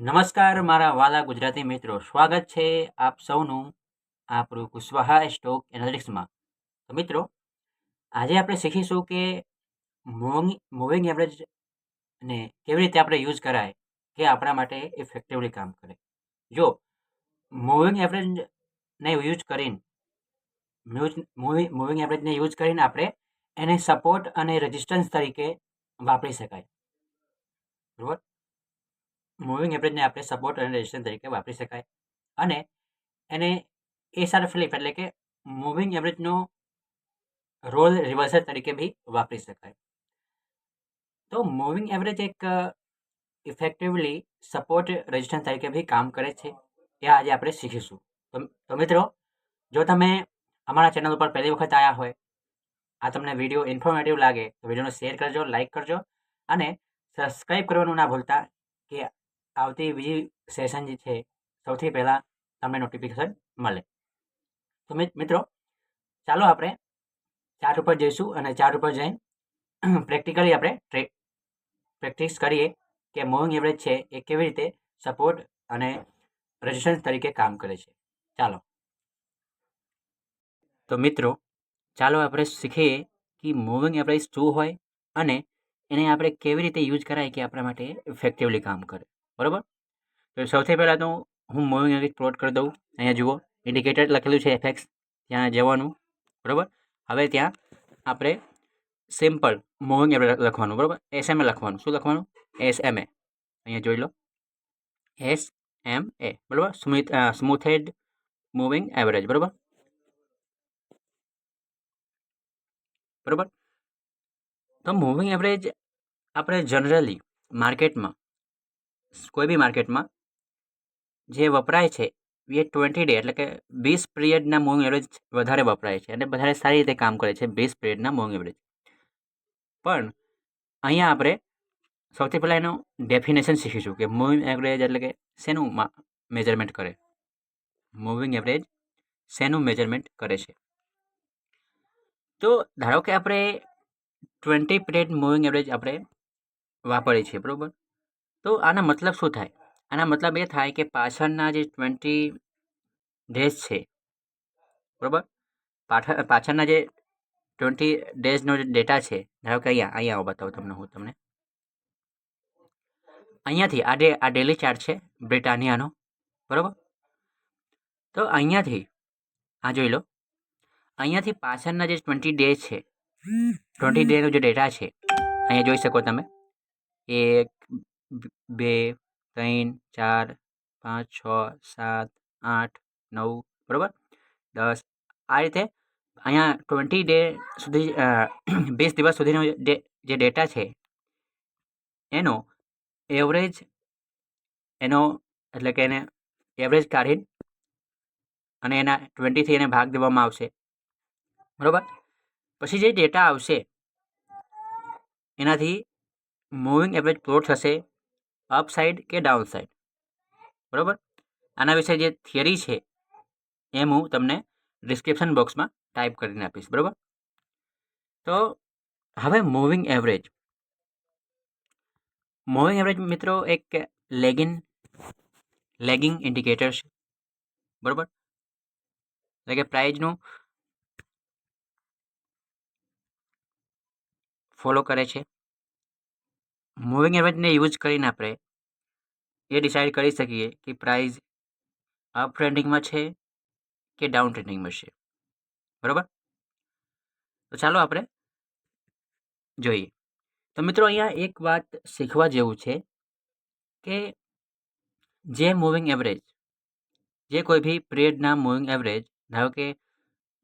નમસ્કાર, મારા વાલા ગુજરાતી મિત્રો. સ્વાગત છે આપ સૌનું આપણું કુશવાહા સ્ટોક એનાલિટિક્સમાં. તો મિત્રો, આજે આપણે શીખીશું કે મૂવિંગ એવરેજ એવરેજને કેવી રીતે આપણે યુઝ કરાય કે આપણા માટે ઇફેક્ટિવલી કામ કરે. જો મૂવિંગ એવરેજને યુઝ કરીને મૂવિંગ એવરેજને યુઝ કરીને આપણે એને સપોર્ટ અને રેઝિસ્ટન્સ તરીકે વાપરી શકાય. બરાબર? મૂવિંગ એવરેજને આપણે સપોર્ટ અને રેઝિસ્ટન્સ તરીકે વાપરી શકાય. અને એને એ સાર ફ્લિપ એટલે કે મૂવિંગ એવરેજનો રોલ રિવર્સર તરીકે બી વાપરી શકાય. તો મૂવિંગ એવરેજ એક ઇફેક્ટિવલી સપોર્ટ રેઝિસ્ટન્સ તરીકે બી કામ કરે છે. એ આજે આપણે શીખીશું. તો મિત્રો, જો તમે અમારા ચેનલ ઉપર પહેલી વખત આવ્યા હોય, આ તમને વીડિયો ઇન્ફોર્મેટિવ લાગે, તો વિડીયોને શેર કરજો લાઇક કરજો અને સબસ્ક્રાઈબ કરવાનું ના ભૂલતા કે આવતી બીજી સેશન જે છે, સૌથી પહેલાં તમને નોટિફિકેશન મળે. તો મિત્રો, ચાલો આપણે ચાર્ટ ઉપર જઈશું અને ચાર્ટ ઉપર જઈને પ્રેક્ટિકલી આપણે ટ્રે પ્રેક્ટિસ કરીએ કે મૂવિંગ એવરેજ છે એ કેવી રીતે સપોર્ટ અને રેઝિસ્ટન્સ તરીકે કામ કરે છે. ચાલો. તો મિત્રો, ચાલો આપણે શીખીએ કે મૂવિંગ એવરેજ શું હોય અને એને આપણે કેવી રીતે યુઝ કરાય કે આપણા માટે ઇફેક્ટિવલી કામ કરે. બરાબર? તો સૌથી પહેલાં તો હું મૂવિંગ એવરેજ પ્લોટ કરી દઉં. અહીંયા જુઓ ઇન્ડિકેટર લખેલું છે એફએક્સ ત્યાં જવાનું, બરાબર? હવે ત્યાં આપણે સિમ્પલ મૂવિંગ એવરેજ લખવાનું, બરાબર? એસ એમ લખવાનું. શું લખવાનું? એસએમએ અહીંયા જોઈ લો. એસ એમ એ બરાબર? સ્મિથ સ્મૂથેડ મૂવિંગ એવરેજ બરાબર? બરાબર? તો મૂવિંગ એવરેજ આપણે જનરલી માર્કેટમાં કોઈ બી માર્કેટમાં, જે વપરાય છે, એ ટ્વેન્ટી ડે એટલે કે વીસ પિરિયડના મૂવિંગ એવરેજ વધારે વપરાય છે અને વધારે સારી રીતે કામ કરે છે વીસ પિરિયડના મૂવિંગ એવરેજ પણ અહીંયા આપણે સૌથી પહેલાં એનું ડેફિનેશન શીખીશું કે મૂવિંગ એવરેજ એટલે કે શેનું મેજરમેન્ટ કરે. મૂવિંગ એવરેજ શેનું મેજરમેન્ટ કરે છે? તો ધારો કે આપણે ટ્વેન્ટી પિરિયડ મૂવિંગ એવરેજ આપણે વાપરીએ છીએ, બરાબર? તો આના મતલબ શું થાય? આના મતલબ એ થાય કે પાછળના જે ટ્વેન્ટી ડેઝ છે, બરાબર? પાછળ પાછળના જે ટ્વેન્ટી ડેઝનો જે ડેટા છે, ધારો કે અહીંયા અહીંયા બતાવું તમને હું તમને. અહીંયાથી આ ડે આ ડેલી ચાર્ટ છે, બ્રિટાનિયાનો, બરાબર? તો અહીંયાથી, આ જોઈ લો. અહીંયાથી પાછળના જે ટ્વેન્ટી ડે છે ટ્વેન્ટી ડેનો જે ડેટા છે, અહીંયા જોઈ શકો તમે. એક બે ત્રણ, ચાર, પાંચ, છ, સાત, આઠ, નવ, બરાબર? દસ. આ રીતે અહીંયા ટ્વેન્ટી ડે સુધી વીસ દિવસ સુધીનો જે ડેટા છે, એનો એવરેજ એનો એટલે કે એને એવરેજ કાઢીને અને એના ટ્વેન્ટીથી એને ભાગ દેવામાં આવશે. બરાબર? પછી જે ડેટા આવશે, એનાથી મૂવિંગ એવરેજ પ્લોટ થશે અપ સાઈડ કે ડાઉન સાઈડ બરાબર? આના વિશે જે થિયરી છે એમ હું તમને ડિસ્ક્રિપ્શન બોક્સમાં ટાઈપ કરીને આપીશ. બરાબર? તો હવે મૂવિંગ એવરેજ. મૂવિંગ એવરેજ મિત્રો એક લેગિન, લેગિંગ ઇન્ડિકેટર છે. બરાબર? એટલે કે પ્રાઇઝનું ફોલો કરે છે. મૂવિંગ એવરેજને યુઝ કરીને આપણે એ ડિસાઇડ કરી શકીએ કે પ્રાઇઝ અપ ટ્રેન્ડિંગમાં છે કે ડાઉન ટ્રેન્ડિંગમાં છે. બરાબર? તો ચાલો આપણે જોઈએ. તો મિત્રો અહીંયા એક વાત શીખવા જેવું છે કે જે મૂવિંગ એવરેજ જે કોઈ બી પિરિયડના મૂવિંગ એવરેજ ધારો કે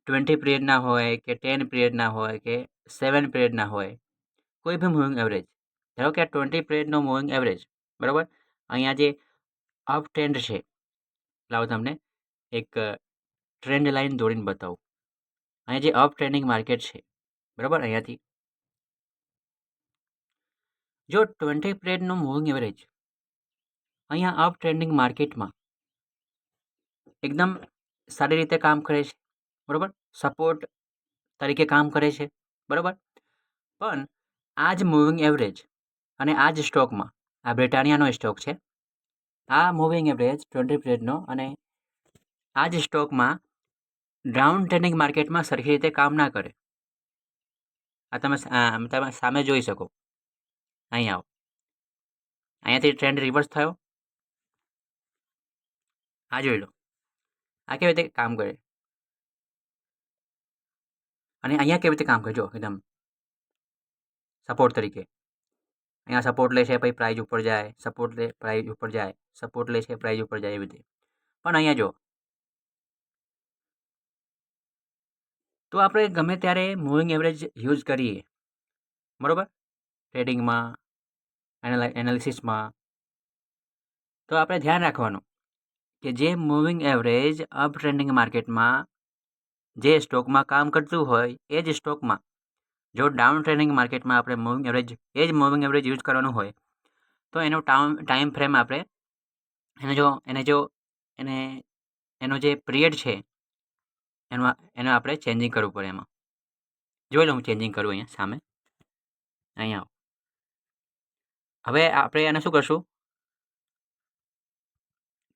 ટ્વેન્ટી પિરિયડના હોય કે ટેન પિરિયડના હોય કે સેવન પિરિયડના હોય, કોઈ બી મૂવિંગ એવરેજ ધારો કે આ ટ્વેન્ટી પિરિયડનો મૂવિંગ એવરેજ, બરાબર? અહીંયા જે અપ ટ્રેન્ડ છે, લાવો તમને એક ટ્રેન્ડ લાઈન દોરીને બતાવું. અહીંયા જે અપ ટ્રેન્ડિંગ માર્કેટ છે, બરાબર? અહીંયાથી. જો ટ્વેન્ટી પિરિયડનો મૂવિંગ એવરેજ અહીંયા અપ ટ્રેન્ડિંગ માર્કેટમાં એકદમ સારી રીતે કામ કરે છે, બરાબર? સપોર્ટ તરીકે કામ કરે છે, બરાબર? પણ આ જ મૂવિંગ એવરેજ અને આ જ સ્ટોકમાં. આ બ્રિટાનિયાનો સ્ટોક છે. આ મૂવિંગ એવરેજ ટ્વેન્ટી પીરિયડનો અને આ જ સ્ટોકમાં ડાઉન ટ્રેન્ડિંગ માર્કેટમાં સરખી રીતે કામ ના કરે. આ તમે તમે સામે જોઈ શકો. અહીં આવો. અહીંયાથી ટ્રેન્ડ રિવર્સ થયો. આ જોઈ લો. આ કેવી રીતે કામ કરે? અને અહીંયા કેવી રીતે કામ કરે? જો, એકદમ સપોર્ટ તરીકે. અહીંયા સપોર્ટ લે છે, પછી પ્રાઇઝ ઉપર જાય સપોર્ટ લે પ્રાઇઝ ઉપર જાય સપોર્ટ લે છે પ્રાઇઝ ઉપર જાય એવી રીતે. પણ અહીંયા જો, તો આપણે ગમે ત્યારે મૂવિંગ એવરેજ યુઝ કરીએ, બરાબર? ટ્રેડિંગમાં એનાલિસિસમાં તો આપણે ધ્યાન રાખવાનું કે જે મૂવિંગ એવરેજ અપ ટ્રેન્ડિંગ માર્કેટમાં જે સ્ટોકમાં કામ કરતું હોય, એ જ સ્ટોકમાં જો ડાઉન ટ્રેનિંગ માર્કેટમાં આપણે મૂવિંગ એવરેજ એ જ મૂવિંગ એવરેજ યુઝ કરવાનું હોય, તો એનો ટાઉન ટાઈમ ફ્રેમ આપણે, એને જો એને જો, એને, એનો જે પિરિયડ છે, એનું, એનો આપણે ચેન્જિંગ કરવું પડે એમાં. જોઈ લો હું ચેન્જિંગ કરું અહીંયા સામે. અહીંયા હવે આપણે એને શું કરશું?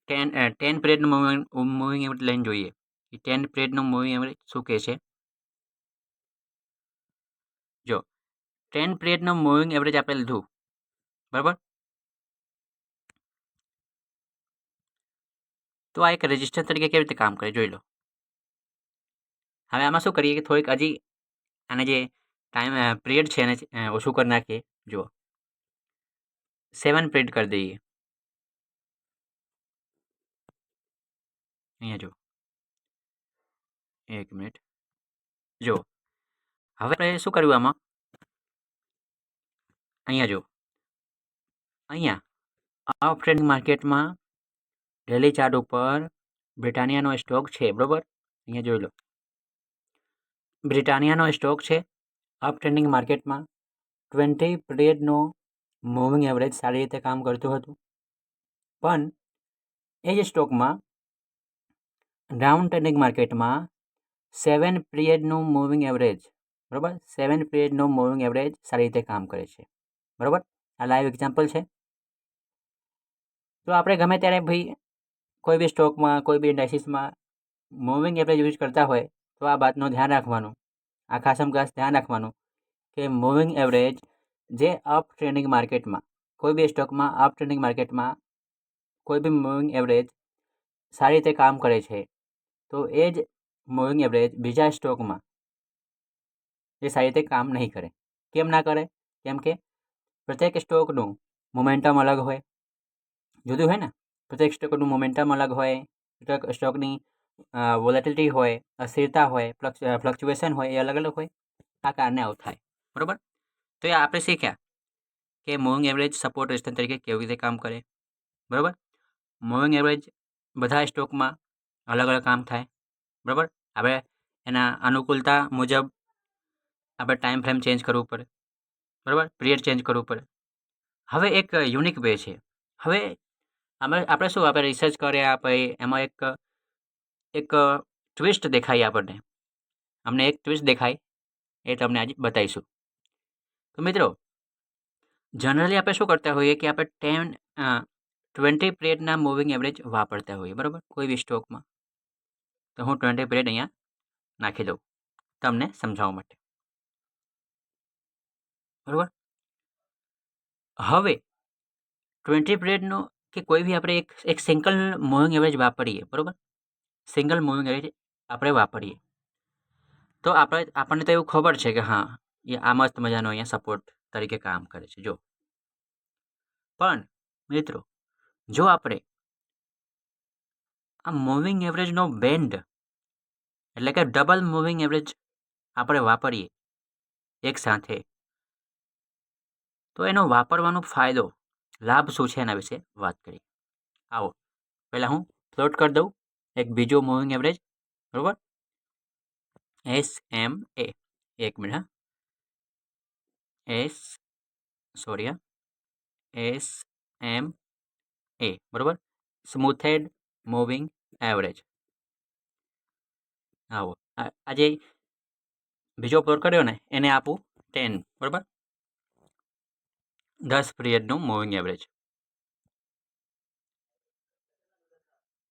ટેન ટેન પિરિયડનું મૂવિંગ મૂવિંગ એવરેજ લઈને જોઈએ. એ ટેન પિરિયડનું મૂવિંગ એવરેજ શું કહે છે? જો ટેન પિરિયડનું મૂવિંગ એવરેજ આપણે લીધું. બરાબર? તો આ એક રજિસ્ટર તરીકે કેવી રીતે કામ કરે, જોઈ લો. હવે આમાં શું કરીએ કે થોડીક હજી આને જે ટાઈમ પિરિયડ છે એને ઓછું કરી નાખીએ. જુઓ. સેવન પ્રિન્ટ કરી દઈએ. અહીંયા જો એક મિનિટ જો હવે આપણે શું કર્યું આમાં? અહીંયા જો અહીંયા. આ ટ્રેડિંગ માર્કેટમાં ડેલી ચાર્ટ ઉપર બ્રિટાનિયાનો સ્ટોક છે, બરાબર? અહીંયા જોઈ લો. બ્રિટાનિયાનો સ્ટોક છે અપ ટ્રેન્ડિંગ માર્કેટમાં ટ્વેન્ટી પિરિયડનો મૂવિંગ એવરેજ સારી રીતે કામ કરતું હતું. પણ એ જ સ્ટોકમાં ડાઉન ટ્રેન્ડિંગ માર્કેટમાં સેવન પિરિયડનું મૂવિંગ એવરેજ બરાબર? સેવન પિરિયડનું મૂવિંગ એવરેજ સારી રીતે કામ કરે છે. બરાબર? આ લાઈવ એક્ઝામ્પલ છે. તો આપણે ગમે ત્યારે ભાઈ કોઈ બી સ્ટોકમાં કોઈ બી ઇન્ડાઇસિસમાં મૂવિંગ એવરેજ યુઝ કરતા હોય, તો આ બાતનું ધ્યાન રાખવાનું. આ ખાસમ ખાસ ધ્યાન રાખવાનું કે મૂવિંગ એવરેજ જે અપ ટ્રેન્ડિંગ માર્કેટમાં કોઈ બી સ્ટોકમાં અપ ટ્રેન્ડિંગ માર્કેટમાં કોઈ બી મૂવિંગ એવરેજ સારી રીતે કામ કરે છે, તો એ જ મૂવિંગ એવરેજ બીજા સ્ટોકમાં એ સારી રીતે કામ નહીં કરે. કેમ ના કરે? કેમ કે પ્રત્યેક સ્ટોકનું મોમેન્ટમ અલગ હોય. જુદું હોય ને? પ્રત્યેક સ્ટોકનું મોમેન્ટમ અલગ હોય. સ્ટોકની વોલેટિલિટી હોય, અસ્થિરતા હોય ફ્લક્ચ્યુએશન હોય એ અલગ અલગ હોય. આ કારણે આવું થાય. બરાબર? તો એ આપણે શીખ્યા કે મૂવિંગ એવરેજ સપોર્ટ રેસ્ટન તરીકે કેવી રીતે કામ કરે. બરાબર? મૂવિંગ એવરેજ બધા સ્ટોકમાં અલગ અલગ કામ થાય. બરાબર? આપણે એના અનુકૂળતા મુજબ આપણે ટાઈમ ફ્રેમ ચેન્જ કરવું પડે. બરાબર? પિરિયડ ચેન્જ કરવું પડે. હવે એક યુનિક વે છે. હવે આમાં આપણે શું, આપણે રિસર્ચ કર્યા, પછી એમાં એક એક ટ્વિસ્ટ દેખાય આપણને. અમને એક ટ્વિસ્ટ દેખાય, એ તમને આજે બતાવીશું. તો મિત્રો જનરલી આપણે શું કરતા હોઈએ કે આપણે ટેન ટ્વેન્ટી પિરિયડના મૂવિંગ એવરેજ વાપરતા હોઈએ, બરાબર? કોઈ બી સ્ટોકમાં તો હું ટ્વેન્ટી પિરિયડ અહીંયા નાખી દઉં, તમને સમજાવવા માટે. બરાબર? હવે ટ્વેન્ટી પિરિયડનો કે કોઈ બી આપણે એક એક સિંગલ મૂવિંગ એવરેજ વાપરીએ, બરાબર? સિંગલ મૂવિંગ એવરેજ આપણે વાપરીએ. તો આપણે, આપણને તો એવું ખબર છે કે હા, એ આ મસ્ત મજાનો અહીંયા સપોર્ટ તરીકે કામ કરે છે, જો. પણ, મિત્રો, જો આપણે આ મૂવિંગ એવરેજનો બેન્ડ એટલે કે ડબલ મૂવિંગ એવરેજ આપણે વાપરીએ, એક સાથે તો એનો વાપરવાનો ફાયદો, લાભ શું છે એના વિશે વાત કરીએ. આવો, પહેલાં હું પ્લોટ કરી દઉં, એક બીજો મૂવિંગ એવરેજ બરાબર? એસ એમ એ એક મિનિટ હા. S sorry S M A બરાબર? સ્મૂથેડ મૂવિંગ એવરેજ આવો આજે બીજો પ્લોટ કર્યો ને, એને આપું ટેન બરાબર? દસ પિરિયડનું મૂવિંગ એવરેજ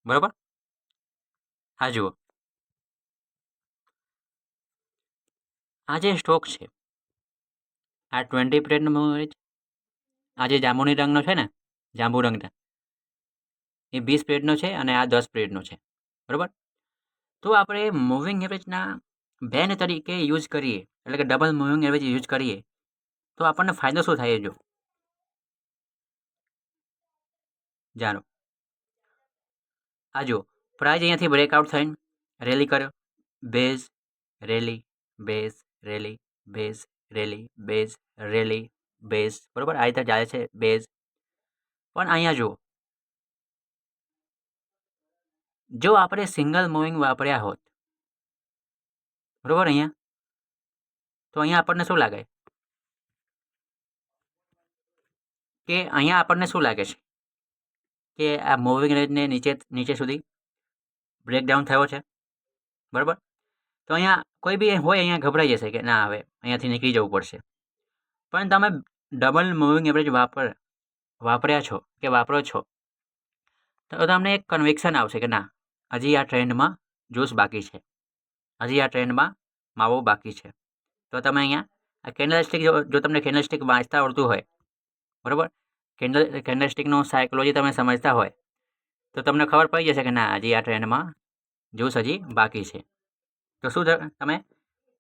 બરાબર હા જુઓ આ જે સ્ટોક છે આ ટ્વેન્ટી પિરિયડનું મૂવિંગ એવરેજ આ જે જાંબુની રંગનો છે ને જાંબુ રંગના એ વીસ પિરિયડનો છે અને આ દસ પિરિયડનો છે બરાબર તો આપણે મૂવિંગ એવરેજના બેન તરીકે યુઝ કરીએ એટલે કે ડબલ મૂવિંગ એવરેજ યુઝ કરીએ તો આપણને ફાયદો શું થાય જો જાણો. આ જુઓ પ્રાઇઝ અહીંયાથી બ્રેકઆઉટ થઈને રેલી કર્યો. Base rally base rally base rally base rally base બરાબર? આ રીતે ચાલે છે બેઝ પણ અહીંયા જુઓ. જો આપણે સિંગલ મૂવિંગ વાપર્યા હોત, બરાબર અહીંયા? તો અહીંયા આપણને શું લાગે? કે અહીંયા આપણને શું લાગે છે? કે આ મૂવિંગ રેન્જને નીચે નીચે સુધી બ્રેકડાઉન થયો છે. બરાબર? તો અહીંયા કોઈ બી હોય અહીંયા ગભરાઈ જશે કે ના, હવે અહીંયાથી નીકળી જવું પડશે. પણ તમે ડબલ મૂવિંગ એવરેજ વાપર, વાપર્યા છો કે વાપરો છો, તો તમને એક કન્વિક્શન આવશે કે ના, હજી આ ટ્રેન્ડમાં જોશ બાકી છે. હજી આ ટ્રેન્ડમાં માવો બાકી છે. તો તમે અહીંયા આ કેન્ડલ સ્ટિક જો જો તમને કેન્ડલ સ્ટિક વાંચતા આવડતું હોય, બરાબર? કેન્ડલ, કેન્ડલસ્ટિકનું સાયકોલોજી તમે સમજતા હોય, તો તમને ખબર પડી જશે કે ના, હજી આ ટ્રેન્ડમાં જોશ હજી બાકી છે. તો શું તમે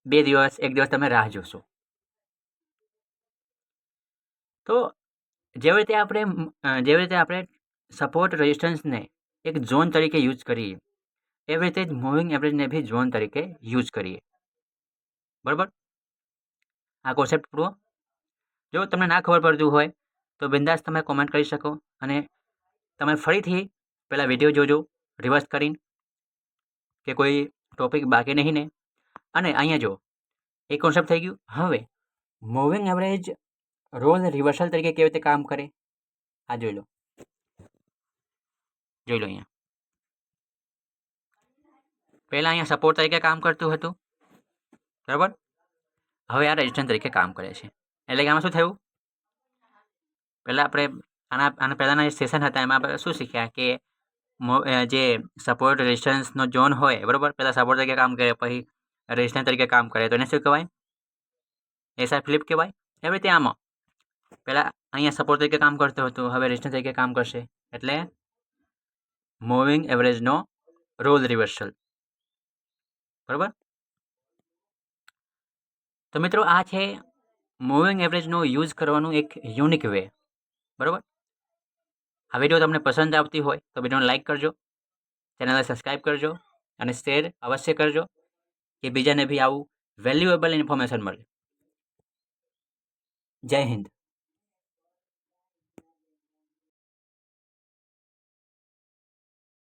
બે દિવસ, એક દિવસ તમે રાહ જોશો. તો જેવી રીતે આપણે જેવી રીતે આપણે સપોર્ટ રેઝિસ્ટન્સને એક ઝોન તરીકે યુઝ કરીએ, એવી રીતે જ મૂવિંગ એવરેજને બી ઝોન તરીકે યુઝ કરીએ. બરાબર? આ કોન્સેપ્ટ પૂરો. જો તમને ના ખબર પડતું હોય તો બિંદાસ તમે કોમેન્ટ કરી શકો અને તમે ફરીથી પહેલાં વીડિયો જોજો રિવર્સ કરીને કે કોઈ ટોપિક બાકી નહીં ને. અને અહીંયા જો એ કોન્સેપ્ટ થઈ ગયું. હવે મૂવિંગ એવરેજ રોલ રિવર્સલ તરીકે કેવી રીતે કામ કરે? આ જોઈ લો. જોઈ લો અહીંયા. પહેલાં અહીંયા સપોર્ટ તરીકે કામ કરતું હતું. બરાબર? હવે આ રેઝિસ્ટન્સ તરીકે કામ કરે છે. એટલે કે આમાં શું થયું? પહેલાં આપણે આના આના પહેલાંના જે સેશન હતા એમાં આપણે શું શીખ્યા કે મો- અ, જે સપોર્ટ રેઝિસ્ટન્સનો ઝોન હોય બરાબર? પહેલાં સપોર્ટ તરીકે કામ કરે પછી રેઝિસ્ટન્સ તરીકે કામ કરે. તો એને શું કહેવાય? એસઆર ફ્લિપ કહેવાય? એવી રીતે આમાં. પહેલાં અહીંયા સપોર્ટ તરીકે કામ કરતું હતું હવે રેઝિસ્ટન્સ તરીકે કામ કરશે. એટલે મૂવિંગ એવરેજનો રોલ રિવર્સલ બરાબર? તો મિત્રો આ છે મૂવિંગ એવરેજનો યુઝ કરવાનું એક યુનિક વે બરાબર? આ વીડિયો તમને પસંદ આવતી હોય તો વિડીયોને લાઇક કરજો ચેનલને સબસ્ક્રાઈબ કરજો અને શેર અવશ્ય કરજો કે બીજાને બી આવું વેલ્યુએબલ ઇન્ફોર્મેશન મળે. જય હિન્દ.